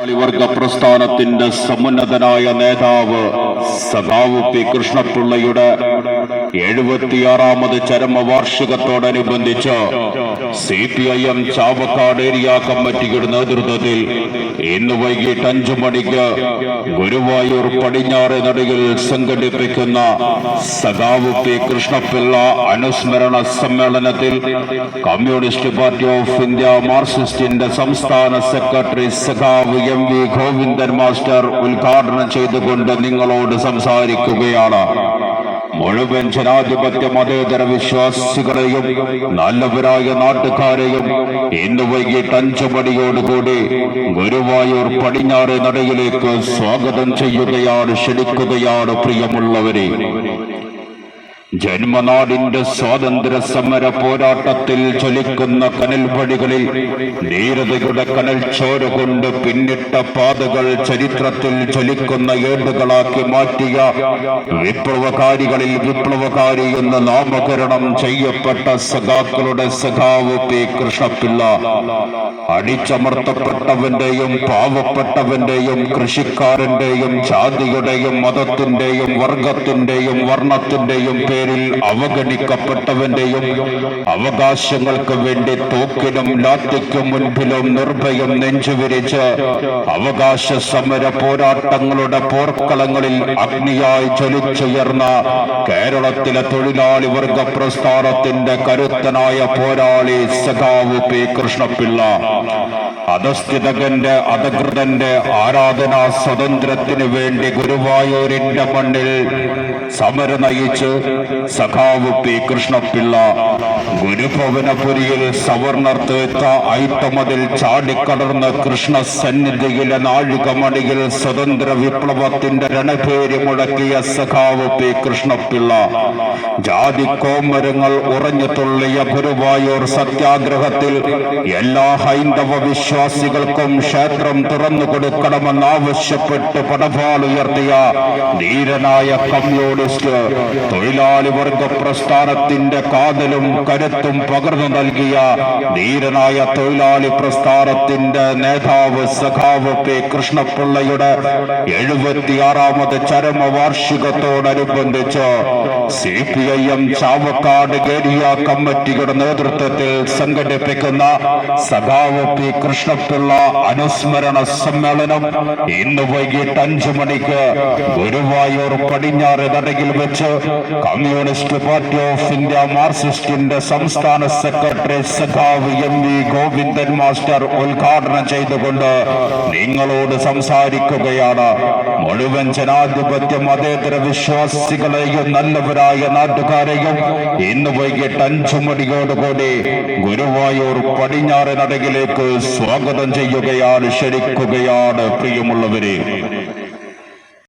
വർഗ പ്രസ്ഥാനത്തിന്റെ സമുന്നതനായ നേതാവ് സഖാവ് പി. കൃഷ്ണപിള്ളയുടെ എഴുപത്തിയാറാമത് ചരമവാർഷികത്തോടനുബന്ധിച്ച് C P I M Chavakkad area കമ്മിറ്റിയുടെ നേതൃത്വത്തിൽ ഇന്ന് വൈകിട്ട് അഞ്ചു മണിക്ക് ഗുരുവായൂർ പടിഞ്ഞാറ് നടയിൽ സംഘടിപ്പിക്കുന്ന സഖാവ് പി. കൃഷ്ണപിള്ള അനുസ്മരണ സമ്മേളനത്തിൽ കമ്മ്യൂണിസ്റ്റ് പാർട്ടി ഓഫ് ഇന്ത്യ മാർക്സിസ്റ്റിന്റെ സംസ്ഥാന സെക്രട്ടറി സഖാവ് എം വി ഗോവിന്ദൻ മാസ്റ്റർ ഉദ്ഘാടനം ചെയ്തുകൊണ്ട് നിങ്ങളോട് സംസാരിക്കുകയാണ്. മുഴുവൻ ജനാധിപത്യ മതേതര വിശ്വാസികളെയും നല്ലവരായ നാട്ടുകാരെയും ഇന്ന് വൈകിട്ട് അഞ്ചു മണിയോടുകൂടി ഗുരുവായൂർ പടിഞ്ഞാറ് നടയിലേക്ക് സ്വാഗതം ചെയ്യുകയാണ് ക്ഷണിക്കുകയാണ് പ്രിയമുള്ളവരെ. ജന്മനാടിന്റെ സ്വാതന്ത്ര്യ സമര പോരാട്ടത്തിൽ ചൊലിക്കുന്ന കനൽപടികളിൽ ധീരതയുടെ കനൽ ചോര കൊണ്ട് പിന്നിട്ട പാതകൾ ചരിത്രത്തിൽ ചൊലിക്കുന്ന ഏടുകളാക്കി മാറ്റിയ വിപ്ലവകാരികളിൽ വിപ്ലവകാരി എന്ന് നാമകരണം ചെയ്യപ്പെട്ട സഖാക്കളുടെ സഖാവ് പി. കൃഷ്ണപിള്ള. അടിച്ചമർത്തപ്പെട്ടവന്റെയും പാവപ്പെട്ടവന്റെയും കൃഷിക്കാരന്റെയും ജാതിയുടെയും മതത്തിന്റെയും വർഗത്തിന്റെയും വർണത്തിന്റെയും പേരിൽ അവഗണിക്കപ്പെട്ടവന്റെയും അവകാശങ്ങൾക്ക് വേണ്ടി തോക്കിനും ലാത്തിക്കും മുൻപിലും നിർഭയം നെഞ്ചുവിരിച്ച് അവകാശ സമര പോരാട്ടങ്ങളുടെ പോർക്കളങ്ങളിൽ അഗ്നിയായി ചൊലിച്ചുയർന്ന കേരളത്തിലെ തൊഴിലാളി വർഗ പ്രസ്ഥാനത്തിന്റെ കരുത്തനായ പോരാളി സഖാവ് പി കൃഷ്ണപിള്ള. അധസ്ഥിതകന്റെ അധകൃതന്റെ ആരാധനാ സ്വതന്ത്രത്തിന് വേണ്ടി ഗുരുവായൂരിന്റെ മണ്ണിൽ സമര നയിച്ച് സഖാവ് പി. കൃഷ്ണപിള്ള ഗുരുഭവനപുരിയിൽ സവർണർ തീർത്ത ഐത്തമതിൽ ചാടിക്കടർന്ന് കൃഷ്ണ സന്നിധിയിലെ നാഴികമണിയിൽ സ്വതന്ത്ര വിപ്ലവത്തിന്റെ രണപേര് മുടക്കിയ സഖാവ് പി. കൃഷ്ണപിള്ള. ജാതി കോമരങ്ങൾ ഉറഞ്ഞു തുള്ളിയ ഗുരുവായൂർ സത്യാഗ്രഹത്തിൽ എല്ലാ ഹൈന്ദവ വിശ്വാസികൾക്കും ക്ഷേത്രം തുറന്നു കൊടുക്കണമെന്നാവശ്യപ്പെട്ട് ഉയർത്തിയ ധീരനായ കമ്മ്യൂണിസ്റ്റ് തൊഴിലാളി വർഗ പ്രസ്ഥാനത്തിന്റെ കാതലും കരുത്തും പകർന്നു നൽകിയ ധീരനായ തൊഴിലാളി പ്രസ്ഥാനത്തിന്റെ നേതാവ് സഖാവ് പി കൃഷ്ണപിള്ളയുടെ എഴുപത്തിയാറാമത് ചരമവാർഷികത്തോടനുബന്ധിച്ച് C P I M Chavakkad area കമ്മിറ്റിയുടെ നേതൃത്വത്തിൽ സംഘടിപ്പിക്കുന്ന സഖാവ് പി കൃഷ്ണപിള്ള അനുസ്മരണ സമ്മേളനം ഇന്ന് വൈകിട്ട് അഞ്ചു മണിക്ക് ഗുരുവായൂർ പടിഞ്ഞാറ് നടയിൽ വെച്ച് കമ്മ്യൂണിസ്റ്റ് പാർട്ടി ഓഫ് ഇന്ത്യ മാർസിസ്റ്റിന്റെ സംസ്ഥാന സെക്രട്ടറി സഖാവ് എം വി ഗോവിന്ദൻ മാസ്റ്റർ ഉദ്ഘാടനം ചെയ്തുകൊണ്ട് നിങ്ങളോട് സംസാരിക്കുകയാണ്. മുഴുവൻ ജനാധിപത്യ മതേതര വിശ്വാസികളെയും നല്ലവരായ നാട്ടുകാരെയും ഇന്ന് വൈകിട്ട് അഞ്ചു മണിയോടുകൂടി ഗുരുവായൂർ പടിഞ്ഞാറ് നടയിലേക്ക് സ്വാഗതം ചെയ്യുകയാണ് ക്ഷണിക്കുകയാണ് പ്രിയമുള്ളവരെ.